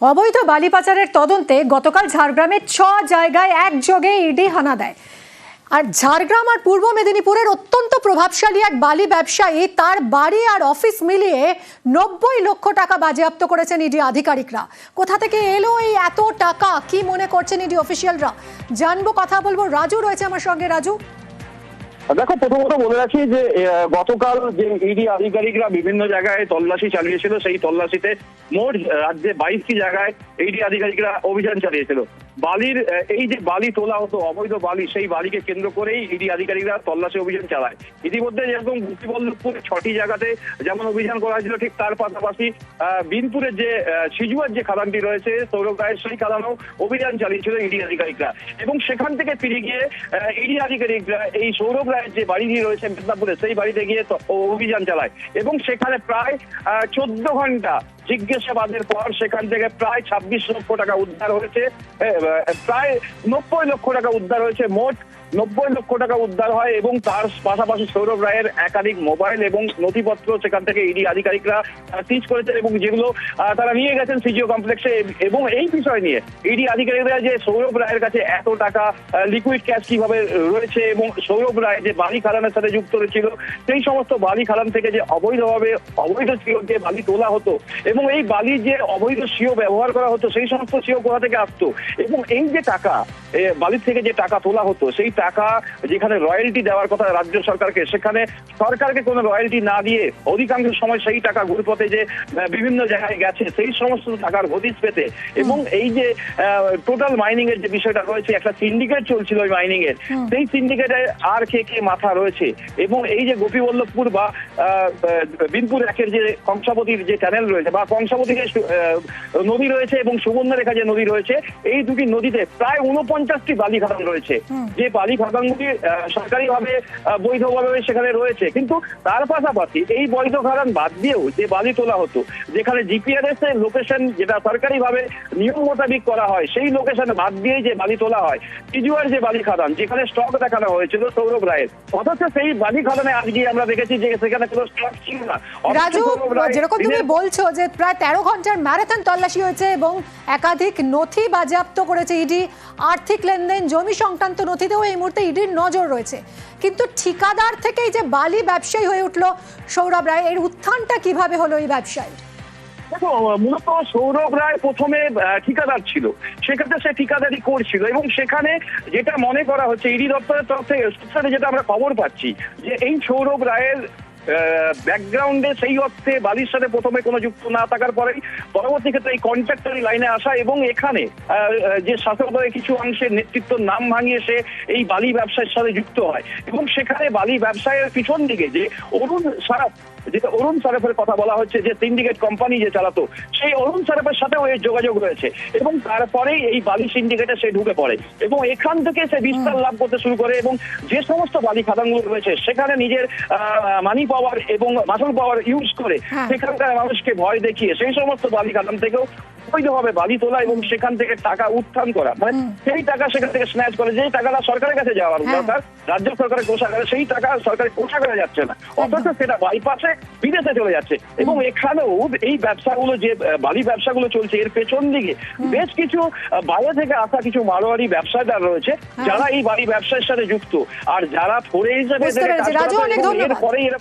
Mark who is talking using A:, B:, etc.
A: অবৈধ বালি পাচারের তদন্তে গতকাল ঝাড়গ্রামের ছ জায়গায় একযোগে ইডি হানা দেয়। আর ঝাড়গ্রাম আর পূর্ব মেদিনীপুরের অত্যন্ত প্রভাবশালী এক বালি ব্যবসায়ী তার বাড়ি আর অফিস মিলিয়ে নব্বই লক্ষ টাকা বাজেয়াপ্ত করেছেন ইডি আধিকারিকরা। কোথা থেকে এলো এই এত টাকা? কি মনে করছেন ইডি অফিসিয়ালরা? জানব, কথা বলব। রাজু রয়েছে আমার সঙ্গে। রাজু?
B: দেখো, প্রথমত বলে রাখি যে গতকাল যে ইডি আধিকারিকরা বিভিন্ন জায়গায় তল্লাশি চালিয়েছিল, সেই তল্লাশিতে মোট রাজ্যে বাইশটি জায়গায় ইডি আধিকারিকরা অভিযান চালিয়েছিল। বালির এই যে বালি তোলা হতো, অবৈধ বালি, সেই বালিকে কেন্দ্র করেই ইডি আধিকারিকরা তল্লাশি অভিযান চালায়। ইতিমধ্যে যেরকম গুটিবল্লভপুর ছটি জায়গাতে যেমন অভিযান করা হয়েছিল, ঠিক তার পাশাপাশি বিনপুরের যে সিজুয়ার যে খাদানটি রয়েছে, সৌরভ রায়ের সেই খাদানও অভিযান চালিয়েছিল ইডি আধিকারিকরা। এবং সেখান থেকে ফিরে গিয়ে ইডি আধিকারিকরা এই সৌরভ রায়ের যে বাড়িটি রয়েছে মেদিনীপুরে, সেই বাড়িতে গিয়ে অভিযান চালায়। এবং সেখানে প্রায় চোদ্দ ঘণ্টা জিজ্ঞাসাবাদের পর সেখান থেকে প্রায় ছাব্বিশ লক্ষ টাকা উদ্ধার হয়েছে প্রায় নব্বই লক্ষ টাকা উদ্ধার হয়েছে, মোট নব্বই লক্ষ টাকা উদ্ধার হয় এবং তার পাশাপাশি সৌরভ রায়ের একাধিক মোবাইল এবং নথিপত্র সেখান থেকে ইডি আধিকারিকরা সিজ করেছেন এবং যেগুলো তারা নিয়ে গেছেন সিজিও কমপ্লেক্সে এবং এই বিষয় নিয়ে। ইডি আধিকারিকরা যে সৌরভ রায়ের কাছে এত টাকা লিকুইড ক্যাশ কীভাবে রয়েছে এবং সৌরভ রায় যে বালি খালানের সাথে যুক্ত রয়েছিল সেই সমস্ত বালি খালান থেকে যে অবৈধভাবে, অবৈধ সিও যে বালি তোলা হতো এবং এই বালি যে অবৈধ সিও ব্যবহার করা হতো, সেই সমস্ত সিও কোথা থেকে আসতো? এবং এই যে টাকা বালির থেকে যে টাকা তোলা হতো, সেই টাকা যেখানে রয়্যালটি দেওয়ার কথা রাজ্য সরকারকে সেখানে সরকারকে কোনো রয়্যালটি না দিয়ে অধিকাংশ সময় সেই টাকা ঘুরপথে যে বিভিন্ন জায়গায় গেছে সেই সমস্ত টাকার হদিশ পেতে। এবং এই যে টোটাল মাইনিং এর যে বিষয়টা রয়েছে একটা সিন্ডিকেট চলছিল ওই মাইনিং এর। সেই সিন্ডিকেটে আর কে কে মাথা রয়েছে? এবং এই যে গোপীবল্লভপুর বা বিনপুর একের যে কংসাবতীর যে চ্যানেল রয়েছে বা যে আহ, নদী রয়েছে এবং সুবর্ণরেখা যে নদী রয়েছে এই দুটি নদীতে প্রায় উনপঞ্চাশটি বালি খাদান রয়েছে যে আহ, সরকারিভাবে আহ, বৈধভাবে সেখানে রয়েছে। কিন্তু তার পাশাপাশি এই বৈধ খাদান বাদ দিয়েও যে বালি তোলা হতো যেখানে জিপিআরএস এর লোকেশন যেটা সরকারিভাবে নিয়ম মোতাবিক করা হয় সেই লোকেশন বাদ দিয়ে যে বালি তোলা হয় তিজুয়ার যে বালি খাদান যেখানে স্টক দেখানো হয়েছিল সৌরভ রায়ের। অথচ সেই বালি খাদানে আজকে আমরা দেখেছি যে সেখানে কোনো স্টক ছিল না।
A: রাজু যেরকম তুমি বলছো যে প্রায় তেরো ঘণ্টার ম্যারাথন তল্লাশি হয়েছে এবং একাধিক নথি বাজেয়াপ্ত করেছে ইডি আর্থিক লেনদেন জমি সংক্রান্ত নথিতেও এই মুহূর্তে ইডির নজর রয়েছে। কিন্তু ঠিকাদার থেকেই যে বালি ব্যবসায়ী হয়ে উঠল সৌরভ রায়, এর উত্থানটা কীভাবে হলো এই ব্যবসায়ী?
B: দেখো, মূলত সৌরভ রায় প্রথমে ঠিকাদার ছিল। সেক্ষেত্রে সে ঠিকাদারি করছিল এবং সেখানে যেটা মনে করা হচ্ছে, ইডি দপ্তরের তরফ থেকে যেটা আমরা খবর পাচ্ছি, যে এই সৌরভ রায়ের ব্যাকগ্রাউন্ডে সেই অর্থে বালির সাথে প্রথমে কোনো যুক্ত না থাকার পরেই পরবর্তী ক্ষেত্রে এই কন্ট্রাক্টরি লাইনে আসা এবং এখানে যে শাসক দলের কিছু অংশের নেতৃত্ব নাম ভাঙিয়ে সে এই বালি ব্যবসার সাথে যুক্ত হয়। এবং সেখানে বালি ব্যবসায়ের পিছন দিকে যে অরুণ সারাফ যেটা অরুণ সারেফের কথা বলা হচ্ছে, যে সিন্ডিকেট কোম্পানি যে চালাতো, সেই অরুণ সারেফের সাথেও এর যোগাযোগ রয়েছে। এবং তারপরেই এই বালি সিন্ডিকেটে সে ঢুকে পড়ে। এবং এখান থেকে সে বিস্তার লাভ করতে শুরু করে এবং যে সমস্ত বালি খাদানগুলো রয়েছে, সেখানে নিজের মানি পাওয়ার এবং মাসল পাওয়ার ইউজ করে
A: হ্যাঁ।
B: সেখানকার মানুষকে ভয় দেখিয়ে সেই সমস্ত বালি খাদান থেকেও অবৈধভাবে বালি তোলা এবং সেখান থেকে টাকা উত্থান করা। মানে সেই টাকা সেখান থেকে স্ন্যাচ করে যেই টাকাটা সরকারের কাছে যাওয়ার
A: হ্যাঁ।
B: দরকার রাজ্য সরকারের কোষাগারে সেই টাকা সরকারের কোষাগারে যাচ্ছে না। অথচ সেটা বাইপাসে বিদেশে চলে যাচ্ছে। এবং এখানেও এই ব্যবসাগুলো যে বালি ব্যবসাগুলো চলছে এর পেছন দিকে বেশ কিছু বাইরে থেকে আসা কিছু মারোয়ারি ব্যবসাদার রয়েছে যারা এই বালি ব্যবসার সাথে যুক্ত। আর যারা ফোরে হিসেবে এরা